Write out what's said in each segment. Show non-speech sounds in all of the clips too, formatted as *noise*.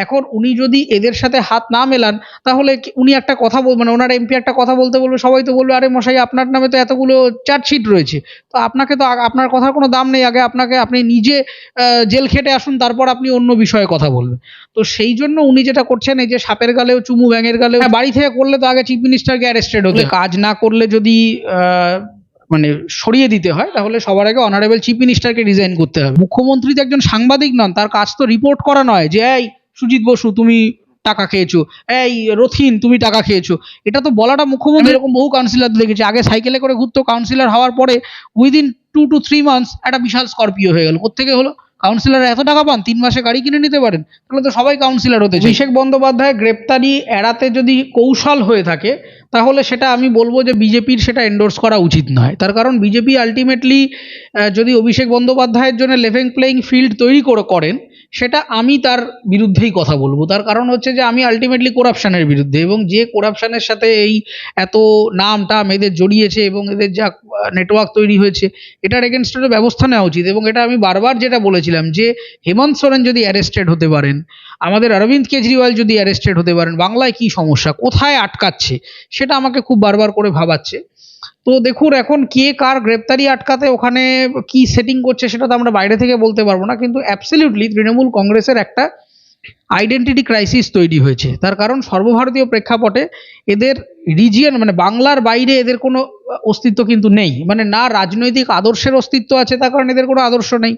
এখন উনি যদি এদের সাথে হাত না মেলান তাহলে উনি একটা কথা বল মানে ওনার এমপি একটা কথা বলতে বলবে সবাই তো বলবে আরে মশাই আপনার নামে তো এতগুলো চার্জশিট রয়েছে। তো আপনাকে তো আপনার কথার কোনো দাম নেই। আগে আপনাকে আপনি নিজে জেল খেটে আসুন তারপর আপনি অন্য বিষয়ে কথা বলবেন। তো সেই জন্য উনি যেটা করছেন এই যে সাপের গালেও চুমু ব্যাঙের গালেও হ্যাঁ, বাড়ি থেকে করলে তো আগে চিফ মিনিস্টারকে অ্যারেস্টেড হতে কাজ না করলে যদি মানে সরিয়ে দিতে হয় তাহলে সবার আগে অনারেবল চিফ মিনিস্টারকে রিজাইন করতে হবে। মুখ্যমন্ত্রী তো একজন সাংবাদিক নন তার কাজ তো রিপোর্ট করা নয় যে এই সুজিত বসু তুমি টাকা খেয়েছো। এই রথিন তুমি টাকা খেয়েছো। এটা তো বলাটা মুখ্যমন্ত্রী এরকম বহু কাউন্সিলর দেখেছি। আগে সাইকেলে করে ঘুরতো কাউন্সিলর হওয়ার পরে within two two three months একটা বিশাল স্করপিও হয়ে গেল। কোথেকে হলো কাউন্সিলর এত টাকা পান তিন মাসে গাড়ি কিনে নিতে পারেন তাহলে তো সবাই কাউন্সিলর হতে চায়। অভিষেক বন্দ্যোপাধ্যায় গ্রেপ্তারি এড়াতে যদি কৌশল হয়ে থাকে তাহলে সেটা আমি বলব যে বিজেপির সেটা এন্ডোর্স করা উচিত নয়। তার কারণ বিজেপি আলটিমেটলি যদি অভিষেক বন্দ্যোপাধ্যায়ের জন্য লেভেল প্লেইং ফিল্ড তৈরি করে করেন সেটা আমি তার বিরুদ্ধেই কথা বলব। তার কারণ হচ্ছে যে, আমি আলটিমেটলি করাপশনের বিরুদ্ধে এবং যে করাপশনের সাথে এই এত নাম টাম এদের জড়িয়েছে এবং এদের যা নেটওয়ার্ক তৈরি হয়েছে, এটার এগেনস্টে ব্যবস্থা নেওয়া উচিত এবং এটা আমি বারবার যেটা বলেছিলাম যে, হেমন্ত সোরেন যদি অ্যারেস্টেড হতে পারেন, আমাদের অরবিন্দ কেজরিওয়াল যদি অ্যারেস্টেড হতে পারেন, বাংলায় কি সমস্যা? কোথায় আটকাচ্ছে? সেটা আমাকে খুব বারবার করে ভাবাচ্ছে। তো দেখুন, এখন কে কার গ্রেপ্তারি আটকাতে ওখানে কি সেটিং করছে সেটা তো আমরা বাইরে থেকে বলতে পারব না, কিন্তু অ্যাবসলিউটলি তৃণমূল কংগ্রেসের একটা আইডেন্টিটি ক্রাইসিস তৈরি হয়েছে। তার কারণ সর্বভারতীয় প্রেক্ষাপটে এদের রিজিয়ন মানে বাংলার বাইরে এদের কোনো অস্তিত্ব কিন্তু নেই। মানে না রাজনৈতিক আদর্শের অস্তিত্ব আছে তার কারণ এদের কোনো আদর্শ নেই।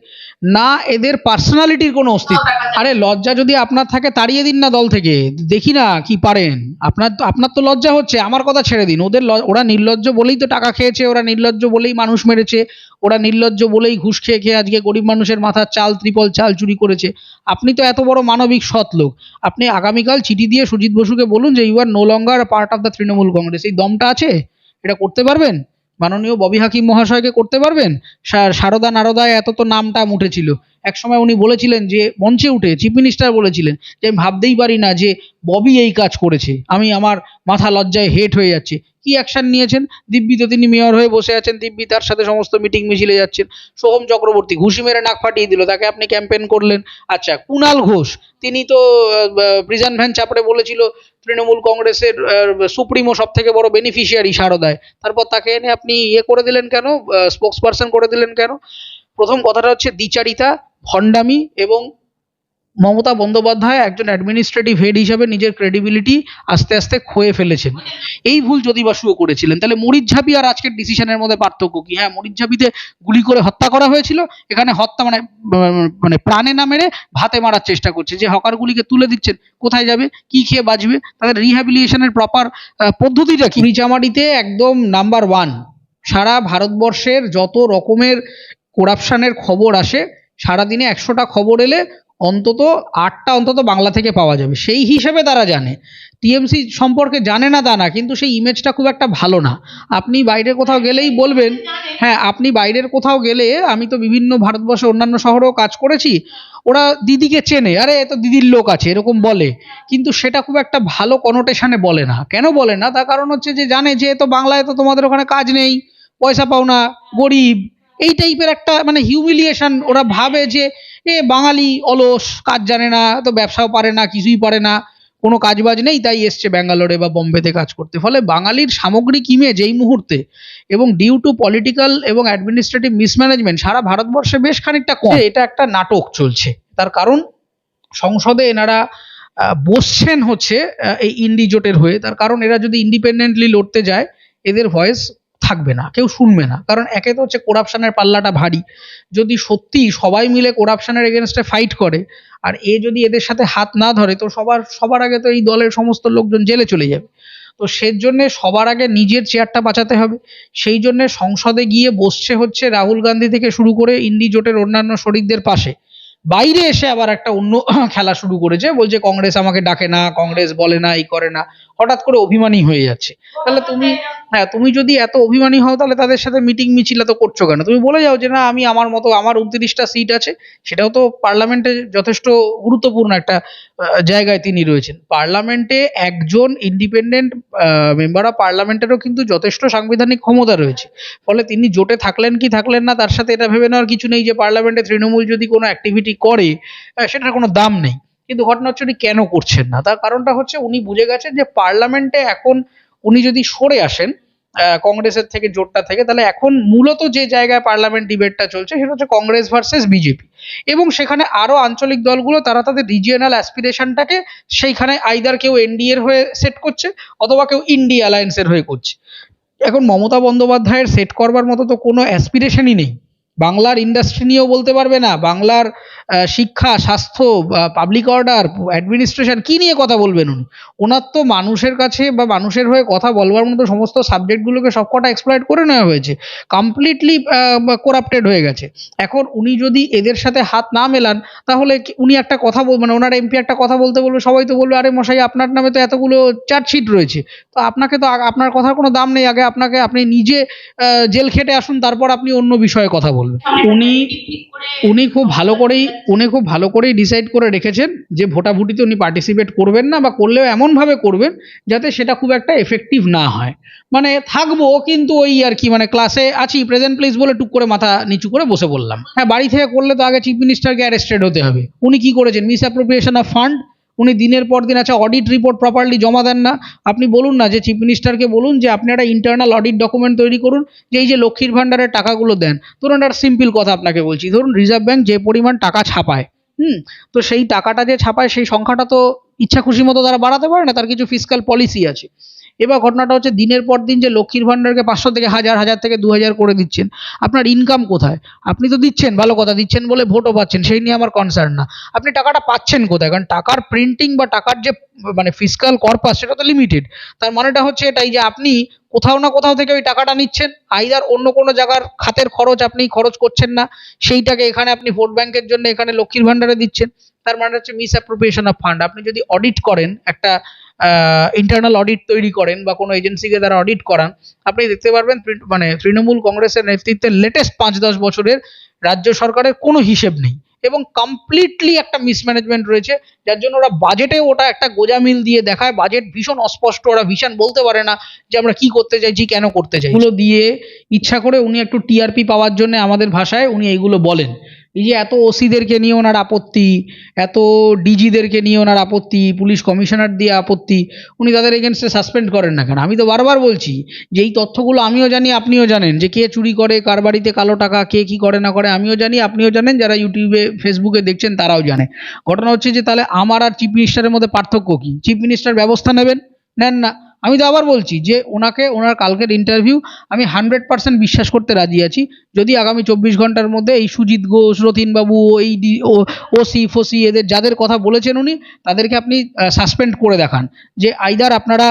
না এদের পার্সোনালিটির কোনো অস্তিত্ব। আরে লজ্জা যদি আপনার থাকে তাড়িয়ে দিন না দল থেকে। দেখি না কি পারেন। আপনার তো আপনার তো লজ্জা হচ্ছে আমার কথা ছেড়ে দিন। ওদের ওরা নির্লজ্জ বলেই তো টাকা খেয়েছে ওরা নির্লজ্জ বলেই মানুষ মেরেছে ওরা নির্লজ্জ বলেই ঘুষ খেয়ে খেয়ে আজকে গরিব মানুষের মাথার চাল ত্রিপল চাল চুরি করেছে। আপনি তো এত বড় মানবিক সৎ লোক। আপনি আগামীকাল চিঠি দিয়ে সুজিত বসুকে বলুন যে you are no longer part of the Trinamool Congress. এই দমটা আছে? এটা করতে পারবেন? মাননীয় ববি হাকিম মহাশয়কে করতে পারবেন? সারদা নারদায় এত তো নাম টাম উঠেছিল। একসময় উনি বলেছিলেন যে, মঞ্চে উঠে, চিফ মিনিস্টার বলেছিলেন যে, আমি ভাবতেই পারি না যে, ববি এই কাজ করেছে। আমি আমার মাথা লজ্জায় হেট হয়ে যাচ্ছে। কি অ্যাকশন নিয়েছেন? দিব্যি তো তিনি মেয়র হয়ে বসে আছেন। দিব্যি তার সাথে সমস্ত মিটিং মিছিলে যাচ্ছেন। সোহম চক্রবর্তী ঘুষি মেরে নাক ফাটিয়ে দিল। তাকে আপনি ক্যাম্পেন করলেন। আচ্ছা কুণাল ঘোষ, তিনি তো প্রিজন ভ্যান চাপড়ে বলেছিল তৃণমূল কংগ্রেসের সুপ্রিমো সব থেকে বড় বেনিফিশিয়ারি সারদায়। তারপর তাকে এনে আপনি ইয়ে করে দিলেন কেন? স্পোক্স পার্সন করে দিলেন কেন? প্রথম কথাটা হচ্ছে দ্বিচারিতা, ভণ্ডামি এবং মমতা বন্দ্যোপাধ্যায় একজন অ্যাডমিনিস্ট্রেটিভ হেড হিসাবে নিজের ক্রেডিবিলিটি আস্তে আস্তে ক্ষয়ে ফেলেছেন। এই ভুল যদি বা শুরু করেছিলেন, তাহলে মরিচঝাপি আর আজকের ডিসিশনের মধ্যে পার্থক্য কি? হ্যাঁ মরিচঝাপিতে গুলি করে হত্যা করা হয়েছিল, এখানে হত্যা মানে মানে প্রাণে না মেরে ভাতে মারার চেষ্টা করছে। যে হকারগুলিকে তুলে দিচ্ছেন, কোথায় যাবে, কি খেয়ে বাঁচবে, তাদের রিহ্যাবিলিয়েশনের প্রপার পদ্ধতিটা কি? নিচামারিতে একদম নাম্বার ওয়ান সারা ভারতবর্ষের যত রকমের করাপশনের খবর আসে, সারাদিনে একশোটা খবর এলে অন্তত আটটা অন্তত বাংলা থেকে পাওয়া যাবে। সেই হিসেবে তারা জানে। টিএমসি সম্পর্কে জানে না তা না, কিন্তু সেই ইমেজটা খুব একটা ভালো না। আপনি বাইরে কোথাও গেলেই বলবেন হ্যাঁ আপনি বাইরের কোথাও গেলে আমি তো বিভিন্ন ভারতবর্ষে অন্যান্য শহরেও কাজ করেছি, ওরা দিদিকে চেনে, আরে এ তো দিদির লোক আছে, এরকম বলে। কিন্তু সেটা খুব একটা ভালো কনোটেশনে বলে না। কেন বলে না? তার কারণ হচ্ছে যে জানে যে তো বাংলায় তো তোমাদের ওখানে কাজ নেই, পয়সা পাও না, গরিব। এই টাইপের একটা মানে হিউমিলিয়েশন ওরা ভাবে যে এ বাঙালি অলস, কাজ জানে না, তো ব্যবসাও পারে না, কিছুই পারে না, কোনো কাজ বাজ নেই, তাই এসছে ব্যাঙ্গালোরে বা বোম্বেতে কাজ করতে। ফলে বাঙালির সামগ্রিক ইমেজ এই মুহূর্তে এবং ডিউ টু পলিটিক্যাল এবং অ্যাডমিনিস্ট্রেটিভ মিসম্যানেজমেন্ট সারা ভারতবর্ষে বেশ খানিকটা কম। এটা একটা নাটক চলছে। তার কারণ সংসদে এনারা বসছেন হচ্ছে এই ইন্ডি জোটের হয়ে। তার কারণ এরা যদি ইন্ডিপেন্ডেন্টলি লড়তে যায়, এদের ভয়েস থাকবে না, কেউ শুনবে না। কারণ একে তো হচ্ছে করাপশনের পাল্লাটা ভারী। যদি সত্যি সবাই মিলে করাপশনের এগেনস্টে ফাইট করে, আর এ যদি এদের সাথে হাত না ধরে, তো সবার সবার আগে তো এই দলের সমস্ত লোকজন জেলে চলে যাবে। তো সেই জন্যে সবার আগে নিজের চেয়ারটা বাঁচাতে হবে। সেই জন্যে সংসদে গিয়ে বসছে হচ্ছে রাহুল গান্ধী থেকে শুরু করে ইন্ডি জোটের অন্যান্য শরিকদের পাশে। বাইরে এসে আবার একটা অন্য *clears throat* খেলা শুরু করেছে। বলছে, কংগ্রেস আমাকে ডাকে না, কংগ্রেস বলে না, এই করে না। হঠাৎ করে অভিমানী হয়ে যাচ্ছে। তাহলে তুমি হ্যাঁ তুমি যদি এত অভিমানী হও, তাহলে তাদের সাথে মিটিং মিছিল এত করছ কেন? তুমি বলে যাও যে, না, আমি আমার মতো, আমার উনত্রিশটা সিট আছে। সেটাও তো পার্লামেন্টে যথেষ্ট গুরুত্বপূর্ণ একটা জায়গায় তিনি রয়েছেন। পার্লামেন্টে একজন ইন্ডিপেন্ডেন্ট মেম্বার অফ পার্লামেন্টেরও কিন্তু যথেষ্ট সাংবিধানিক ক্ষমতা রয়েছে। ফলে তিনি জোটে থাকলেন কি থাকলেন না, তার সাথে এটা ভেবে নেওয়ার কিছু নেই যে, পার্লামেন্টে তৃণমূল যদি কোনো অ্যাক্টিভিটি করে সেটার কোনো দাম নেই। কিন্তু ঘটনা হচ্ছে উনি কেন করছেন না? তার কারণটা হচ্ছে উনি বুঝে গেছেন যে পার্লামেন্টে এখন উনি যদি সরে আসেন কংগ্রেসের থেকে, জোটটা থেকে, তাহলে এখন মূলত যে জায়গায় পার্লামেন্ট ডিবেটটা চলছে, সেটা হচ্ছে কংগ্রেস ভার্সেস বিজেপি। এবং সেখানে আরও আঞ্চলিক দলগুলো, তারা তাদের রিজিয়নাল অ্যাসপিরেশনটাকে সেইখানে আইদার কেউ এনডিএর হয়ে সেট করছে, অথবা কেউ ইন্ডিয়া অ্যালায়েন্সের হয়ে করছে। এখন মমতা বন্দ্যোপাধ্যায়ের সেট করবার মতো তো কোনো অ্যাসপিরেশনই নেই। বাংলার ইন্ডাস্ট্রি নিয়েও বলতে পারবে না। বাংলার শিক্ষা, স্বাস্থ্য পাবলিক অর্ডার অ্যাডমিনিস্ট্রেশন কি নিয়ে কথা বলবেন উনি? ওনার তো মানুষের কাছে বা মানুষের হয়ে কথা বলবার মতো সমস্ত সাবজেক্টগুলোকে সবকটা এক্সপ্লয়েট করে নেওয়া হয়েছে। কমপ্লিটলি করাপ্টেড হয়ে গেছে। এখন উনি যদি এদের সাথে হাত না মেলান, তাহলে উনি একটা কথা বল মানে ওনার এমপি একটা কথা বলতে বলবে, সবাই তো বলবে, আরে মশাই, আপনার নামে তো এতগুলো চার্জশিট রয়েছে। তো আপনাকে তো আপনার কথার কোনো দাম নেই। আগে আপনাকে আপনি নিজে জেল খেটে আসুন, তারপর আপনি অন্য বিষয়ে কথা বলবেন। উনি উনি খুব ভালো করেই, উনি খুব ভালো করেই ডিসাইড করে রেখেছেন যে ভোটাভুটিতে উনি পার্টিসিপেট করবেন না বা করলেও এমনভাবে করবেন যাতে সেটা খুব একটা এফেক্টিভ না হয়। মানে থাকব কিন্তু ওই আর কি মানে ক্লাসে আছি প্রেজেন্ট প্লেস বলে টুক করে মাথা নিচু করে বসে বললাম হ্যাঁ বাড়ি থেকে করলে তো আগে চিফ মিনিস্টারকে অ্যারেস্টেড হতে হবে। উনি কি করেছেন? মিস অ্যাপ্রোপ্রিয়েশন অফ ফান্ড উনি দিনের পর দিন আচ্ছা অডিট রিপোর্ট প্রপারলি জমা দেন না। আপনি বলুন না যে চিফ মিনিস্টারকে বলুন যে আপনি একটা ইন্টারনাল অডিট ডকুমেন্ট তৈরি করুন, যে এই যে লক্ষ্মীর ভাণ্ডারের টাকাগুলো দেন। ধরুন একটা সিম্পল কথা আপনাকে বলছি। ধরুন রিজার্ভ ব্যাঙ্ক যে পরিমাণ টাকা ছাপায়, হুম? তো সেই টাকাটা যে ছাপায়, সেই সংখ্যাটা তো ইচ্ছা খুশি মতো তারা বাড়াতে পারে না, তার কিছু ফিসকাল পলিসি আছে। এবার ঘটনাটা হচ্ছে দিনের পর দিন যে লক্ষ্মীর ভাণ্ডারকে পাঁচশো থেকে হাজার হাজার থেকে দু হাজার করে দিচ্ছেন। আপনার ইনকাম কোথায়? আপনি তো দিচ্ছেন, ভালো কথা, দিচ্ছেন বলে ভোটও পাচ্ছেন, সেই নিয়ে আমার কনসার্ন না। আপনি টাকাটা পাচ্ছেন কোথায়? কারণ টাকার প্রিন্টিং বা টাকার যে মানে ফিসকাল কর্পাস সেটা তো লিমিটেড তার মানেটা হচ্ছে এটাই যে আপনি কোথাও না কোথাও থেকে ওই টাকাটা নিচ্ছেন আইদার অন্য কোনো জায়গার খাতের খরচ আপনি খরচ করছেন না, সেইটাকে এখানে আপনি ভোট ব্যাংকের জন্য এখানে লক্ষ্মীর ভাণ্ডারে দিচ্ছেন। তার মানে হচ্ছে মিস অ্যাপ্রোপ্রিয়েশন অফ ফান্ড আপনি যদি অডিট করেন একটা ইন্টারনাল অডিট তৈরি করেন বা কোনো এজেন্সিকে দ্বারা অডিট করান, আপনি দেখতে পারবেন মানে তৃণমূল কংগ্রেসের নেতৃত্বে লেটেস্ট পাঁচ দশ বছরের রাজ্য সরকারের কোনো হিসেব নেই এবং কমপ্লিটলি একটা মিসম্যানেজমেন্ট রয়েছে, যার জন্য ওরা বাজেটে ওটা একটা গোজামিল দিয়ে দেখায় বাজেট ভীষণ অস্পষ্ট, ওরা ভীষণ বলতে পারে না যে আমরা কি করতে চাইছি, কেন করতে চাই এগুলো দিয়ে ইচ্ছা করে উনি একটু টিআরপি পাওয়ার জন্য আমাদের ভাষায় উনি এইগুলো বলেন। এই যে এত ওসিদেরকে নিয়ে ওনার আপত্তি, এত ডিজিদেরকে নিয়ে ওনার আপত্তি, পুলিশ কমিশনার দিয়ে আপত্তি, উনি তাদের এগেনস্টে সাসপেন্ড করেন না কেন? আমি তো বারবার বলছি যে এই তথ্যগুলো আমিও জানি, আপনিও জানেন যে কে চুরি করে, কার বাড়িতে কালো টাকা, কে কি করে না করে, আমিও জানি, আপনিও জানেন, যারা ইউটিউবে ফেসবুকে দেখছেন তারাও জানে। ঘটনা হচ্ছে যে তাহলে আমার আর চিফ মিনিস্টারের মধ্যে পার্থক্য কি? চিফ মিনিস্টার ব্যবস্থা নেবেন? নেন না। আমি তো আবার বলছি যে ওনাকে, ওনার কালকের ইন্টারভিউ আমি হান্ড্রেড পার্সেন্ট বিশ্বাস করতে রাজি আছি। যদি আগামী চব্বিশ ঘণ্টার মধ্যে এই সুজিত ঘোষ রথিনবাবু এই ডি, ও, ওসি, ফসি এদের যাদের কথা বলেছেন উনি, তাদেরকে আপনি সাসপেন্ড করে দেখান। যে আইদার আপনারা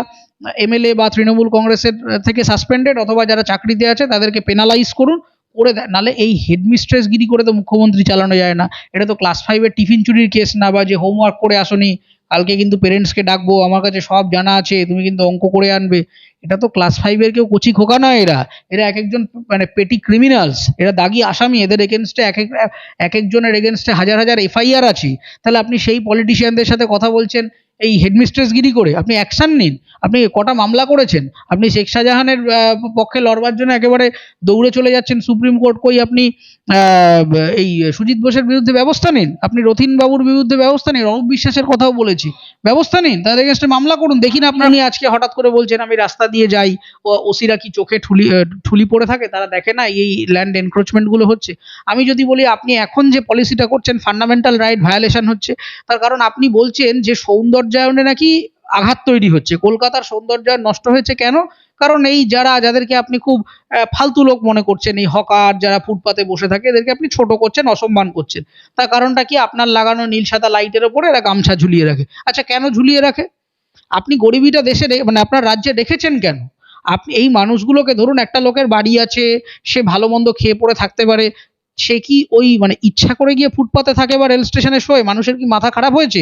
এমএলএ বা তৃণমূল কংগ্রেসের থেকে সাসপেন্ডেড অথবা যারা চাকরিতে আছে তাদেরকে পেনালাইজ করুন, করে দেয় নালে এই হেডমিস্ট্রেসগিরি করে তো মুখ্যমন্ত্রী চালানো যায় না। এটা তো ক্লাস ফাইভের টিফিন চুরির কেস না বা যে হোমওয়ার্ক করে আসনি কালকে কিন্তু পেরেন্টসকে ডাকবো, আমার কাছে সব জানা আছে, তুমি কিন্তু অঙ্ক করে আনবে। এটা তো ক্লাস ফাইভের কেউ কচি খোকা নয় এরা। এরা এক একজন মানে পেটি ক্রিমিনালস এরা দাগি আসামি, এদের এগেনস্টে এক এক এক একজনের এগেনস্টে হাজার হাজার এফআইআর আছে। তাহলে আপনি সেই পলিটিশিয়ানদের সাথে কথা বলছেন। এই হেডমিস্ট্রেসগিরি করে আপনি অ্যাকশন নিন। আপনি কটা মামলা করেছেন? আপনি শেখ শাহজাহানের পক্ষে লড়বার জন্য একেবারে দৌড়ে চলে যাচ্ছেন, সুপ্রিম কোর্ট কই আপনি এই সুজিত বোসের বিরুদ্ধে ব্যবস্থা নিন। আপনি রথিন বাবুর বিরুদ্ধে ব্যবস্থা নিন। রণব বিশ্বাসের কথাও বলেছি। ব্যবস্থা নিন। তাদের এগেনস্টে মামলা করুন। দেখি না আপনি আজকে হঠাৎ করে বলছেন, আমি রাস্তা দিয়ে যাই ওসিরা কি চোখে ঠুলি ঠুলি পড়ে থাকে? তারা দেখে না এই ল্যান্ড এনক্রোচমেন্টগুলো হচ্ছে। আমি যদি বলি, আপনি এখন যে পলিসিটা করছেন ফান্ডামেন্টাল রাইট ভায়োলেশন হচ্ছে, তার কারণ আপনি বলছেন যে সৌন্দর্যায়নে নাকি আঘাত তৈরি হচ্ছে? কলকাতার সৌন্দর্যায়ন নষ্ট হয়েছে কেন? কারণ এই যারা, যাদেরকে আপনি খুব ফালতু লোক মনে করছেন, এই হকার যারা ফুটপাতে বসে থাকে, এদেরকে আপনি ছোট করছেন, অসম্মান করছেন। তার কারণটা কি? আপনার লাগানো নীল সাদা লাইটের ওপরে এরা গামছা ঝুলিয়ে রাখে। আচ্ছা কেন ঝুলিয়ে রাখে? আপনি গরিবিটা দেশে মানে আপনার রাজ্যে রেখেছেন কেন? আপনি এই মানুষগুলোকে ধরুন, একটা লোকের বাড়ি আছে, সে ভালো মন্দ খেয়ে পড়ে থাকতে পারে, সে কি ওই মানে ইচ্ছা করে গিয়ে ফুটপাতে থাকে বা রেল স্টেশনে শোয়? মানুষের কি মাথা খারাপ হয়েছে?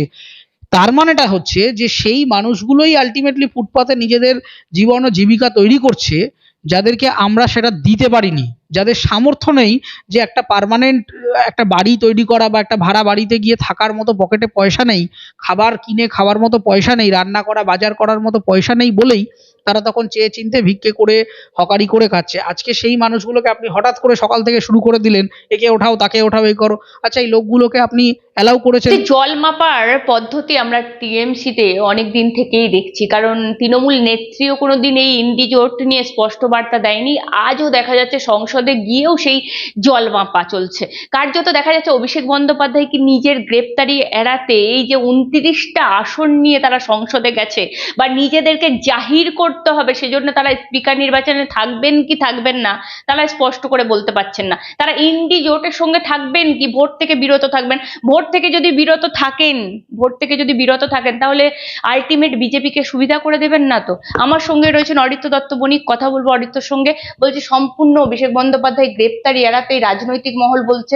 তার মানেটা হচ্ছে যে সেই মানুষগুলোই আলটিমেটলি ফুটপাতে নিজেদের জীবন ও জীবিকা তৈরি করছে, যাদেরকে আমরা সেটা দিতে পারিনি। যাদের সামর্থ্য নেই যে একটা পার্মানেন্ট একটা বাড়ি তৈরি করা বা একটা ভাড়া বাড়িতে গিয়ে থাকার মতো পকেটে পয়সা নেই, খাবার কিনে খাওয়ার মতো পয়সা নেই, রান্না করা, বাজার করার মতো পয়সা নেই বলেই তারা তখন চেয়ে চিনতে ভিক্ষে করে, হকারি করে খাচ্ছে। আজকে সেই মানুষগুলোকে আপনি হঠাৎ করে সকাল থেকে শুরু করে দিলেন, একে ওঠাও, তাকে ওঠাও এই করো। আচ্ছা এই লোকগুলোকে আপনি অ্যালাউ করেছেন? জল মাপার পদ্ধতি আমরা টিএমসিতে অনেক দিন থেকেই দেখছি। কারণ তৃণমূল নেত্রীও কোনোদিন এই ইন্ডি জোট নিয়ে স্পষ্ট বার্তা দেয়নি। আজও দেখা যাচ্ছে সংসদে গিয়েও সেই জল মাপা চলছে। কার্যত দেখা যাচ্ছে অভিষেক বন্দ্যোপাধ্যায় কি নিজের গ্রেপ্তারি এড়াতে এই যে উনত্রিশটা আসন নিয়ে তারা সংসদে গেছে বা নিজেদেরকে জাহির করতে হবে, সেজন্য তারা স্পিকার নির্বাচনে থাকবেন কি থাকবেন না, তারা স্পষ্ট করে বলতে পারছেন না। তারা ইন্ডি জোটের সঙ্গে থাকবেন কি, ভোট থেকে বিরত থাকবেন? ভোট থেকে যদি বিরত থাকেন, ভোট থেকে যদি বিরত থাকেন, তাহলে আলটিমেট বিজেপিকে সুবিধা করে দেবেন না তো? আমার সঙ্গে রয়েছেন অরিত্য দত্ত বণিক, কথা বলব অরিত্যর সঙ্গে। বলছি, সম্পূর্ণ অভিষেক বন্দ্যোপাধ্যায় গ্রেপ্তারি এড়াতে রাজনৈতিক মহল বলছে,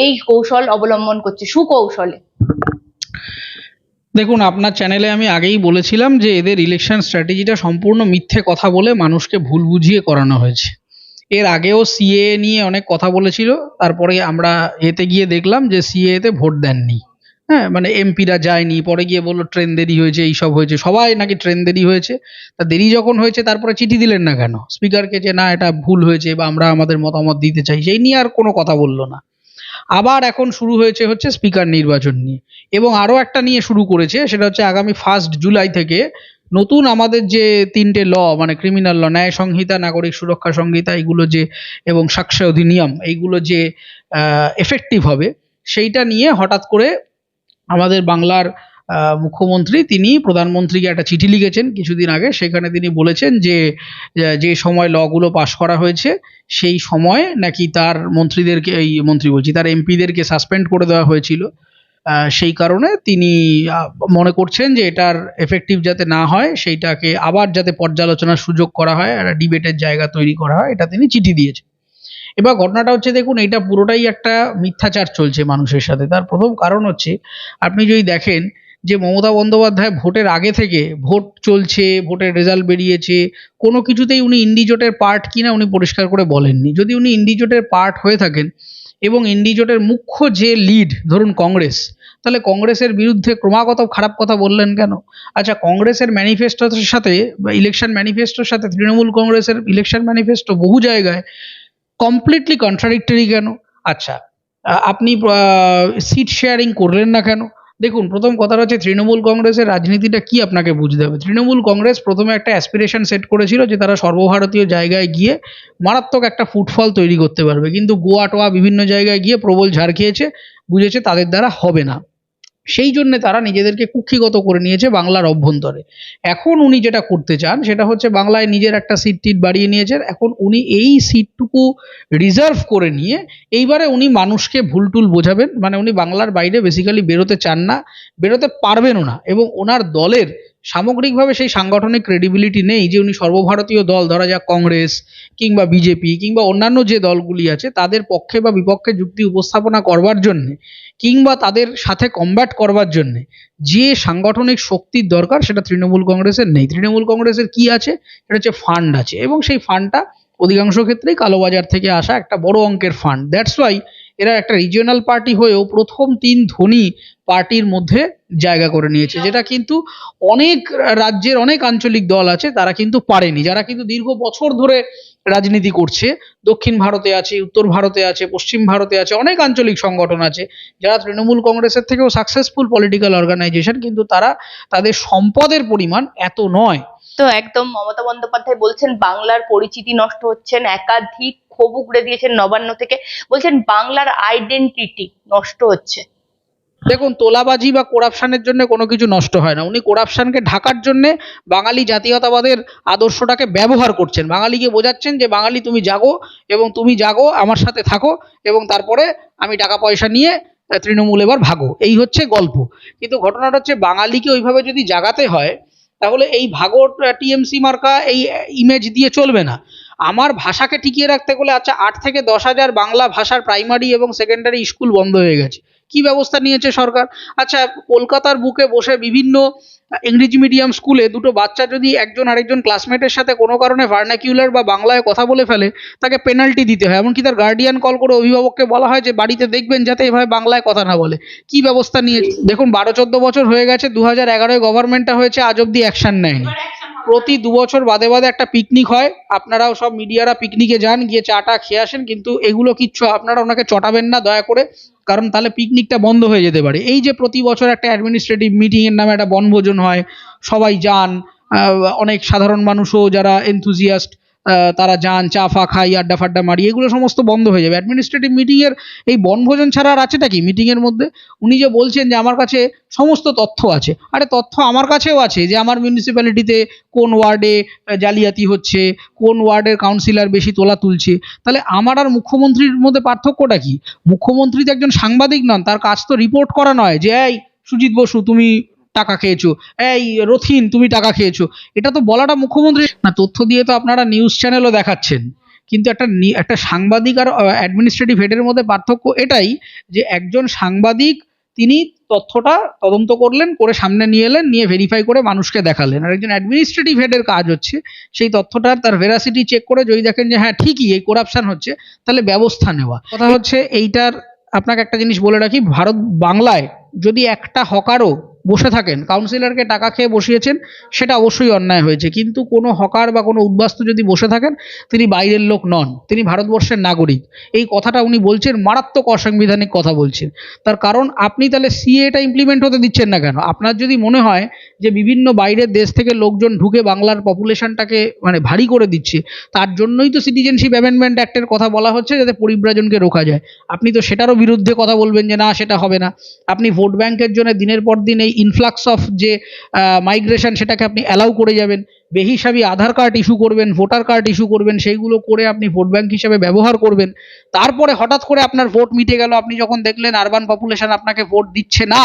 এই কৌশল অবলম্বন করছে, সুকৌশলে। দেখুন, আপনার চ্যানেলে আমি আগেই বলেছিলাম যে এদের ইলেকশন স্ট্র্যাটেজিটা সম্পূর্ণ মিথ্যে কথা বলে মানুষকে ভুল বুঝিয়ে করানো হয়েছে। এর আগেও সিএ নিয়ে অনেক কথা বলেছিল, তারপরে আমরা এতে গিয়ে দেখলাম যে সিএ তে ভোট দেননি। হ্যাঁ মানে এমপিরা যায়নি, পরে গিয়ে বলল ট্রেন দেরি হয়েছে, এইসব হয়েছে, সবাই নাকি ট্রেন দেরি হয়েছে। তা দেরি যখন হয়েছে, তারপরে চিঠি দিলেন না কেন? স্পিকারকে যে না, এটা ভুল হয়েছে বা আমরা আমাদের মতামত দিতে চাই, সেই নিয়ে আর কোনো কথা বলল না। আবার এখন শুরু হয়েছে হচ্ছে স্পিকার নির্বাচন নিয়ে। এবং আরও একটা নিয়ে শুরু করেছে, সেটা হচ্ছে আগামী ফার্স্ট জুলাই থেকে নতুন আমাদের যে তিনটে ল মানে ক্রিমিনাল ল ন্যায় সংহিতা, নাগরিক সুরক্ষা সংহিতা এইগুলো যে, এবং সাক্ষ্য অধিনিয়ম, এইগুলো যে এফেক্টিভ হবে, সেইটা নিয়ে হঠাৎ করে আমাদের বাংলার মুখ্যমন্ত্রী, তিনি প্রধানমন্ত্রীকে একটা চিঠি লিখেছেন কিছুদিন আগে। সেখানে তিনি বলেছেন যে যে সময় লগুলো পাশ করা হয়েছে, সেই সময় নাকি তার মন্ত্রীদেরকে, এই মন্ত্রী বলছি, তার এমপিদেরকে সাসপেন্ড করে দেওয়া হয়েছিল। সেই কারণে তিনি মনে করছেন যে এটার এফেক্টিভ যাতে না হয়, সেইটাকে আবার যাতে পর্যালোচনার সুযোগ করা হয়, একটা ডিবেটের জায়গা তৈরি করা হয়, এটা তিনি চিঠি দিয়েছেন। এবার ঘটনাটা হচ্ছে, দেখুন, এটা পুরোটাই একটা মিথ্যাচার চলছে মানুষের সাথে। তার প্রথম কারণ হচ্ছে, আপনি যদি দেখেন যে মমতা বন্দ্যোপাধ্যায় ভোটের আগে থেকে ভোট চলছে, ভোটের রেজাল্ট বেরিয়েছে, কোনো কিছুতেই উনি ইন্ডিজোটের পার্ট কিনা উনি পরিষ্কার করে বলেননি। যদি উনি ইন্ডিজোটের পার্ট হয়ে থাকেন এবং ইন্ডিজোটের মুখ্য যে লিড ধরুন কংগ্রেস, তাহলে কংগ্রেসের বিরুদ্ধে ক্রমাগত খারাপ কথা বললেন কেন? আচ্ছা কংগ্রেসের ম্যানিফেস্টোর সাথে ইলেকশন ম্যানিফেস্টোর সাথে তৃণমূল কংগ্রেসের ইলেকশন ম্যানিফেস্টো বহু জায়গায় কমপ্লিটলি কন্ট্রাডিক্টরি কেন? আচ্ছা আপনি সিট শেয়ারিং করলেন না কেন? দেখুন, প্রথম কথাটা হচ্ছে তৃণমূল কংগ্রেসের রাজনীতিটা কি আপনাকে বুঝতে হবে? তৃণমূল কংগ্রেস প্রথমে একটা অ্যাসপিরেশন সেট করেছিল যে তারা সর্বভারতীয় জায়গায় গিয়ে মারাত্মক একটা ফুটফল তৈরি করতে পারবে। কিন্তু গোয়া টোয়া বিভিন্ন জায়গায় গিয়ে প্রবল ঝাড় খেয়েছে, বুঝেছে তাদের দ্বারা হবে না। সেই জন্য তারা নিজেদেরকে কুক্ষিগত করে নিয়েছে বাংলার অভ্যন্তরে। এখন উনি যেটা করতে চান, সেটা হচ্ছে বাংলায় নিজের একটা সিট টিট বাড়িয়ে নিয়েছেন। এখন উনি এই সিটটুকু রিজার্ভ করে নিয়ে এইবারে উনি মানুষকে ভুলটুল বোঝাবেন। মানে উনি বাংলার বাইরে বেসিক্যালি বেরোতে চান না, বেরোতে পারবেনও না। এবং ওনার দলের সামগ্রিকভাবে সেই সাংগঠনিক ক্রেডিবিলিটি নেই যে উনি সর্বভারতীয় দল, ধরা যাক কংগ্রেস কিংবা বিজেপি কিংবা অন্যান্য যে দলগুলি আছে, তাদের পক্ষে বা বিপক্ষে যুক্তি উপস্থাপনা করবার জন্যে কিংবা তাদের সাথে কমব্যাট করবার জন্যে যে সাংগঠনিক শক্তির দরকার সেটা তৃণমূল কংগ্রেসের নেই। তৃণমূল কংগ্রেসের কি আছে? সেটা হচ্ছে ফান্ড আছে এবং সেই ফান্ডটা অধিকাংশ ক্ষেত্রেই কালোবাজার থেকে আসা একটা বড় অঙ্কের ফান্ড দ্যাটস ওয়াই এরা একটা রিজিওনাল পার্টি হয়েও প্রথম তিন ধনী পার্টির মধ্যে জায়গা করে নিয়েছে। যেটা কিন্তু অনেক রাজ্যের অনেক আঞ্চলিক দল আছে, তারা কিন্তু পারেনি। যারা কিন্তু দীর্ঘ বছর ধরে রাজনীতি করছে, দক্ষিণ ভারতে আছে, উত্তর ভারতে আছে, পশ্চিম ভারতে আছে, অনেক আঞ্চলিক সংগঠন আছে, যারা তৃণমূল কংগ্রেসের থেকেও সাকসেসফুল পলিটিক্যাল অর্গানাইজেশন কিন্তু তারা তাদের সম্পদের পরিমাণ এত নয়। তো একদম মমতা বন্দ্যোপাধ্যায় বলছেন, বাংলার পরিচিতি নষ্ট হচ্ছেন, একাধিক ক্ষোভ উগড়ে দিয়েছেন নবান্ন থেকে। বলছেন, বাংলার আইডেন্টিটি নষ্ট হচ্ছে। দেখুন, তোলাবাজি বা করাপশনের জন্য কোনো কিছু নষ্ট হয় না। উনি করাপশনকে ঢাকার জন্য বাঙালি জাতীয়তাবাদের আদর্শটাকে ব্যবহার করছেন। বাঙালিকে বোঝাচ্ছেন যে, বাঙালি, তুমি জাগো এবং তুমি জাগো, আমার সাথে থাকো এবং তারপরে আমি টাকা পয়সা নিয়ে তৃণমূল এবার ভাগো। এই হচ্ছে গল্প। কিন্তু ঘটনাটা হচ্ছে, বাঙালিকে ওইভাবে যদি জাগাতে হয়, তাহলে এই ভাগো টিএমসি মার্কা এই ইমেজ দিয়ে চলবে না। আমার ভাষাকে টিকিয়ে রাখতে গেলে আচ্ছা আট থেকে দশ হাজার বাংলা ভাষার প্রাইমারি এবং সেকেন্ডারি স্কুল বন্ধ হয়ে গেছে। কি ব্যবস্থা নিয়েছে সরকার? আচ্ছা কলকাতার বুকে বসে বিভিন্ন ইংরেজি মিডিয়াম স্কুলে দুটো বাচ্চা যদি একজন আরেকজন ক্লাসমেটের সাথে কোনো কারণে ভার্নাকিউলার বা বাংলায় কথা বলে ফেলে, তাকে পেনাল্টি দিতে হয়। এমনকি তার গার্ডিয়ান কল করে অভিভাবককে বলা হয় যে বাড়িতে দেখবেন যাতে এভাবে বাংলায় কথা না বলে। কি ব্যবস্থা নিয়ে দেখুন, বারো চোদ্দ বছর হয়ে গেছে দু হাজার এগারোয় গভর্নমেন্টটা হয়েছে, আজ অব্দি অ্যাকশন নেয়নি। প্রতি দু বছর বাদে বাদে একটা পিকনিক হয়। আপনারাও সব মিডিয়ারা পিকনিকে যান, গিয়ে চাটা খেয়ে আসেন। কিন্তু এগুলো কিচ্ছু আপনারা ওনাকে চটাবেন না, দয়া করে। কারণ তাহলে পিকনিকটা বন্ধ হয়ে যেতে পারে। এই যে প্রতি বছর একটা অ্যাডমিনিস্ট্রেটিভ মিটিংয়ের নামে একটা বনভোজন হয়, সবাই যান। অনেক সাধারণ মানুষও যারা এনথুজিয়াস্ট তারা যান, চা, ফা খাই, আড্ডা, ফাড্ডা মারি, এগুলো সমস্ত বন্ধ হয়ে যাবে। অ্যাডমিনিস্ট্রেটিভ মিটিংয়ের এই বনভোজন ছাড়া আর আছেটা কি? মিটিংয়ের মধ্যে উনি যে বলছেন যে আমার কাছে সমস্ত তথ্য আছে। আরে তথ্য আমার কাছেও আছে যে আমার মিউনিসিপ্যালিটিতে কোন ওয়ার্ডে জালিয়াতি হচ্ছে, কোন ওয়ার্ডের কাউন্সিলর বেশি তোলা তুলছে। তাহলে আমার আর মুখ্যমন্ত্রীর মধ্যে পার্থক্যটা কি? মুখ্যমন্ত্রী তো একজন সাংবাদিক নন, তার কাজ তো রিপোর্ট করা নয় যে, এই সুজিত বসু, তুমি টাকা খেয়েছো। এই রথিন, তুমি টাকা খেয়েছো। এটা তো বলাটা মুখ্যমন্ত্রী না, তথ্য দিয়ে তো আপনারা নিউজ চ্যানেলও দেখাচ্ছেন। কিন্তু একটা একটা সাংবাদিক আর অ্যাডমিনিস্ট্রেটিভ হেডের মধ্যে পার্থক্য এটাই যে একজন সাংবাদিক, তিনি তথ্যটা তদন্ত করলেন, করে সামনে নিয়ে এলেন, নিয়ে ভেরিফাই করে মানুষকে দেখালেন। আর একজন অ্যাডমিনিস্ট্রেটিভ হেডের কাজ হচ্ছে, সেই তথ্যটার তার ভেরাসিটি চেক করে যদি দেখেন যে হ্যাঁ ঠিকই, এই করাপশন হচ্ছে, তাহলে ব্যবস্থা নেওয়া। কথা হচ্ছে, এইটার আপনাকে একটা জিনিস বলে রাখি, ভারত বাংলায় যদি একটা হকারও বসে থাকেন। কাউন্সিলরকে টাকা খেয়ে বসিয়েছেন, সেটা অবশ্যই অন্যায় হয়েছে। কিন্তু কোনো হকার বা কোনো উদ্বাস্তু যদি বসে থাকেন, তিনি বাইরের লোক নন, তিনি ভারতবর্ষের নাগরিক। এই কথাটা উনি বলছেন, মারাত্মক অসাংবিধানিক কথা বলছেন। তার কারণ, আপনি তাহলে সিএটা ইমপ্লিমেন্ট হতে দিচ্ছেন না কেন? আপনার যদি মনে হয় যে বিভিন্ন বাইরের দেশ থেকে লোকজন ঢুকে বাংলার পপুলেশনটাকে মানে ভারী করে দিচ্ছে, তার জন্যই তো সিটিজেনশিপ অ্যামেন্ডমেন্ট অ্যাক্টের কথা বলা হচ্ছে, যাতে পরিব্রাজনকে রোকা যায়। আপনি তো সেটারও বিরুদ্ধে কথা বলবেন যে, না, সেটা হবে না। আপনি ভোট ব্যাংকের জন্য দিনের পর দিন এই ইনফ্লাক্স অফ যে মাইগ্রেশন সেটাকে আপনি অ্যালাউ করে যাবেন, বেহিসাবি আধার কার্ড ইস্যু করবেন ভোটার কার্ড ইস্যু করবেন, সেইগুলো করে আপনি ভোট ব্যাংক হিসেবে ব্যবহার করবেন। তারপরে হঠাৎ করে আপনার ভোট মিটে গেল, আপনি যখন দেখলেন আরবান পপুলেশন আপনাকে ভোট দিচ্ছে না,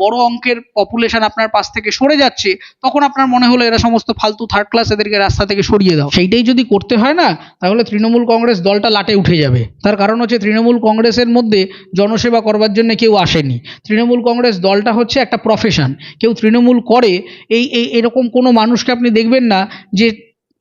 বড় অঙ্কের পপুলেশন আপনার পাশ থেকে সরে যাচ্ছে, তখন আপনার মনে হলো এরা সমস্ত ফালতু থার্ড ক্লাস এদেরকে রাস্তা থেকে সরিয়ে দাও। সেইটাই যদি করতে হয় না, তাহলে তৃণমূল কংগ্রেস দলটা লাটে উঠে যাবে। তার কারণ হচ্ছে তৃণমূল কংগ্রেসের মধ্যে জনসেবা করবার জন্য কেউ আসেনি। তৃণমূল কংগ্রেস দলটা হচ্ছে একটা প্রফেশন কেউ তৃণমূল করে এই এই এরকম কোনো মানুষকে আপনি দেখবেন না যে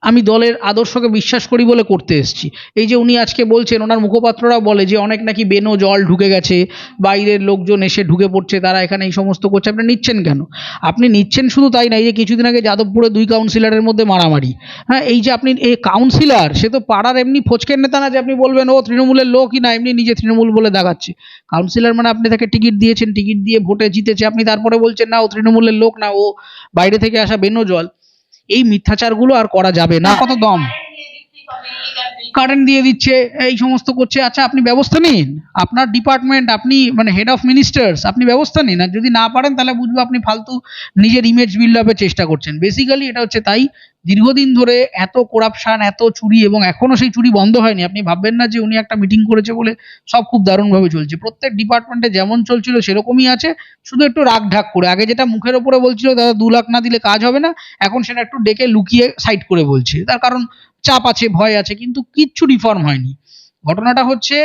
আমি দলের আদর্শকে বিশ্বাস করি বলে করতে এসেছি। এই যে উনি আজকে বলছেন, ওনার মুখপাত্ররাও বলে যে অনেক নাকি বেনো জল ঢুকে গেছে, বাইরের লোকজন এসে ঢুকে পড়ছে, তারা এখানে এই সমস্ত করছে। আপনি নিচ্ছেন কেন? আপনি নিচ্ছেন শুধু তাই না, এই যে কিছুদিন আগে যাদবপুরে দুই কাউন্সিলরের মধ্যে মারামারি। হ্যাঁ এই যে আপনি, এই কাউন্সিলর সে তো পাড়ার এমনি ফচকের নেতা না যে আপনি বলবেন, ও তৃণমূলের লোকই না, এমনি নিজে তৃণমূল বলে দেখাচ্ছে। কাউন্সিলর মানে আপনি তাকে টিকিট দিয়েছেন, টিকিট দিয়ে ভোটে জিতেছে, আপনি তারপরে বলছেন, না, ও তৃণমূলের লোক না, ও বাইরে থেকে আসা বেনো জল। এই মিথ্যাচারগুলো আর করা যাবে না। কত দম? কারেন্ট দিয়ে দিচ্ছে এই সমস্ত করছে। আচ্ছা আপনি ব্যবস্থা নিন। আপনার ডিপার্টমেন্ট আপনি মানে হেড অফ মিনিস্টার্স আপনি ব্যবস্থা নিন। আর যদি না পারেন তাহলে বুঝব আপনি ফালতু নিজের ইমেজ বিল্ড আপের চেষ্টা করছেন। বেসিক্যালি এটা হচ্ছে তাই। দীর্ঘদিন ধরে এত করাপশন এত চুরি এবং এখনও সেই চুরি বন্ধ হয়নি। আপনি ভাববেন না যে উনি একটা মিটিং করেছে বলে সব খুব দারুণভাবে চলছে। প্রত্যেক ডিপার্টমেন্টে যেমন চলছিল সেরকমই আছে। শুধু একটু রাগ ঢাক করে। আগে যেটা মুখের ওপরে বলছিল, দাদা, দু লাখ না দিলে কাজ হবে না। এখন সেটা একটু ডেকে লুকিয়ে সাইড করে বলছে। তার কারণ চাপ আছে, ভয় আছে, কিন্তু কিচ্ছু রিফর্ম হয়নি। ঘটনাটা হচ্ছে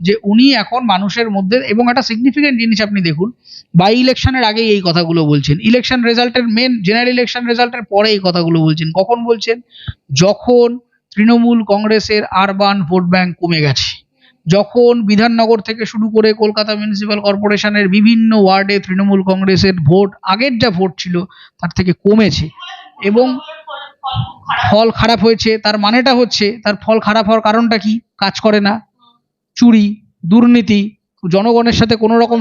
যে উনি এখন মানুষের মধ্যে, এবং একটা সিগনিফিকেন্ট জিনিস আপনি দেখুন বাই ইলেকশনের আগেই এই কথাগুলো বলছেন। ইলেকশন রেজাল্টের মেন জেনারেল ইলেকশন রেজাল্টের পরে এই কথাগুলো বলছেন। কখন বলছেন? যখন তৃণমূল কংগ্রেসের আরবান ভোট ব্যাংক কমে গেছে। যখন বিধাননগর থেকে শুরু করে কলকাতা মিউনিসিপ্যাল কর্পোরেশনের বিভিন্ন ওয়ার্ডে তৃণমূল কংগ্রেসের ভোট আগের যা ভোট ছিল, তার থেকে কমেছে। এবং ফল খারাপ হয়েছে, তার মানেটা হচ্ছে, তার ফল খারাপ হওয়ার কারণটা কি? কাজ করে না। চুরি দুর্নীতি জনগণের সাথে কোনো রকম